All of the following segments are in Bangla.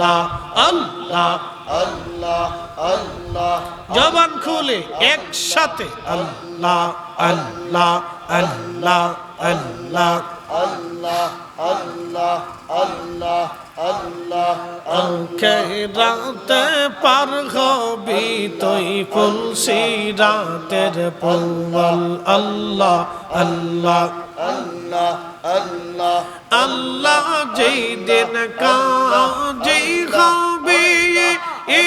আল্লাহ আল্লাহ আল্লাহ আল্লাহ। জবান খুলে একসাথে আল্লাহ আল্লাহ আল্লাহ আল্লাহ। আল্লাহ আল্লাহ আল্লাহ আল্লাহ রাতে পার হবি তুই ফুলসি রাতের পৌল আল্লাহ আল্লাহ আল্লাহ আল্লাহ আল্লাহ যেই দিন কাজী হবি এ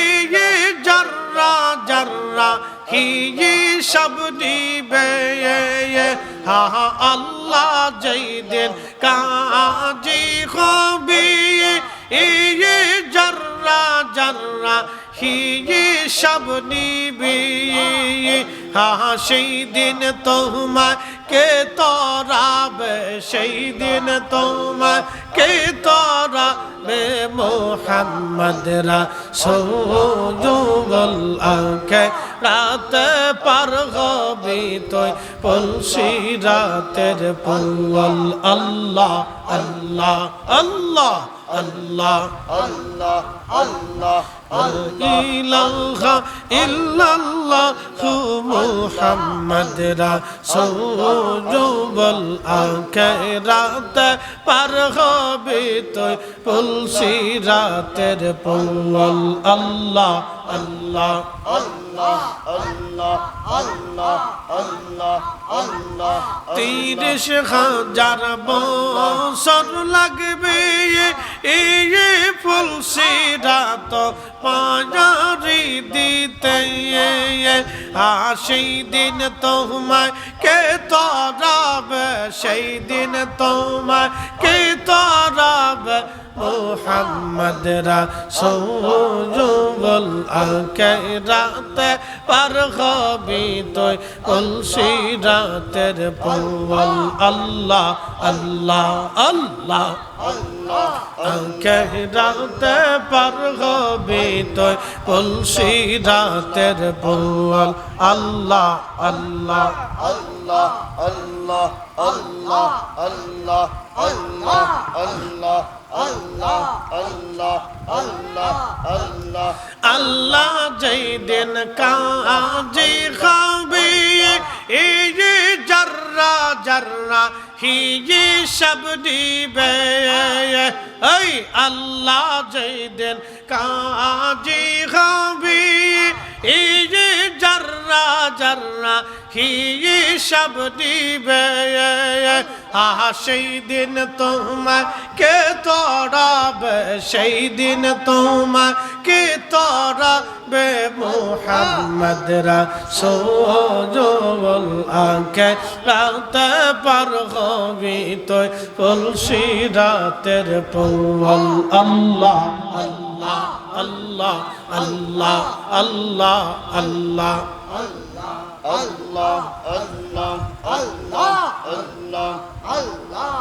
জর্রা জর্রা হি সব নিবে হা হা আল্লাহ যেই দিন কাজী হবি এ জর্রা জর্রা সব নিবি হা সেই দিন তোমার কে তরাবে? সেই দিন তোমার কে তরাবে? মোহাম্মদ রাসূলুল আকে রাত পার হবি তুই পলসি রাতের পল আল্লাহ আল্লাহ আল্লাহ আল্লাহ আল্লাহ আল্লাহ। ইলাহা ইল্লাল্লাহু মুহাম্মদ রাসূলুল আখিরাত পার হবে তুই তুলসি রাতের পৌল আল্লাহ আল্লাহ আল্লাহ আল্লাহ আল্লাহ আল্লাহ আল্লাহ তিরিশ হাজার বছর লাগবে এই ফুলসি রাত পাজারি দিতে সেই দিন তোমায়, কে তরাবে? সেই দিন তোমায়, কে তরাবে? মোহাম্মদ রাসূলুল আখিরাতে পার হবি তুই তুলসি রাতের পৌল আল্লাহ আল্লাহ আল্লাহ। আখিরাতে পার হবি তুই তুলসি রাতের পৌল আল্লাহ আল্লাহ। আল্লাহ আল্লাহ আল্লাহ আল্লাহ আল্লাহ আল্লাহ আল্লাহ আল্লাহ আল্লাহ আল্লাহ আল্লাহ যেই দিন কাজে খাবে এই ذرہ ہی یہ شب ڈیبے اے اللہ جے دن کاجی غبی হি সব দিবে? আহা, সেই দিন তোমার কে তরাবে, সেই দিন তোমার কে তরাবে মোহাম্মদ রাসূলুল আকে রাতে পার হবি তুই তুলসি রাতের পৌল। আল্লাহ আল্লাহ আল্লাহ আল্লাহ আল্লাহ আল্লাহ। আল্লাহ আল্লাহ আল্লাহ আল্লাহ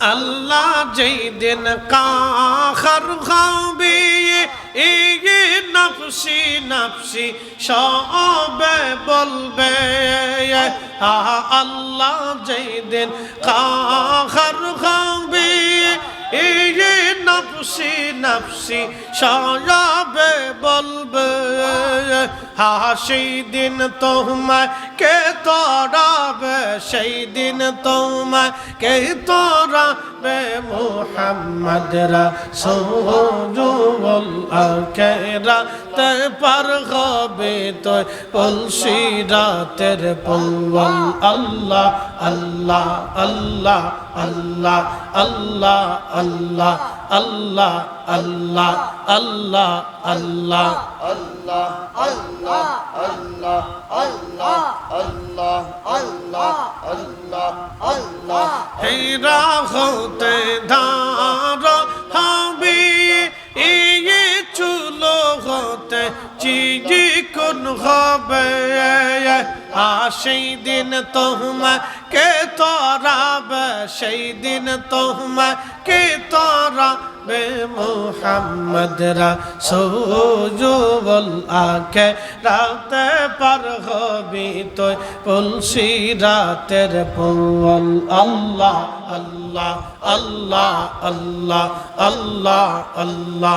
আল্লাহ যেই দিন কাখর খাবে এই নফসি নফসি সবে বলবে। আল্লাহ যেই দিন কাখর খাবে এই নফসি নফসি সবে বলবে। হা সেই দিন তোমায় কে তোরাবে, সেই দিন তোমায় কে তোরাবে। মোহাম্মদ রাসূলুল আখিরাতে পার হবে তো পলসি রাতের পৌল আল্লাহ আল্লাহ আল্লাহ আল্লাহ আল্লাহ আল্লাহ আল্লাহ। আল্লাহ আল্লাহ আল্লাহ আল্লাহ। আল্লাহ আল্লাহ আল্লাহ আল্লাহ আল্লাহ আল্লাহ আল্লাহ আল্লাহ হেরা হতে ধার হবে, এই চুলো হতে চিজি কোন হবে। আর সেই দিন তোমার তরাবে, সেই দিন তোমার কে তারা বে মোহাম্মদ রাসূল আকে রাতে পার হবি তুই তুলসী রাতের পল আল্লাহ আল্লাহ আল্লাহ আল্লাহ আল্লাহ আল্লাহ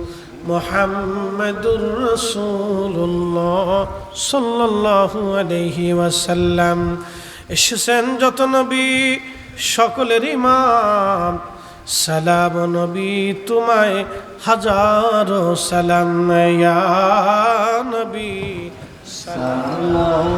মোহাম্মদুর রসুল্লাহ সাল্লাহ আলহি ওয়াসাল্লাম। এসেছেন যত নবী, সকলের ইমাম। সালাম নবী, তোমায় হাজারো সালাম। নবী সালাম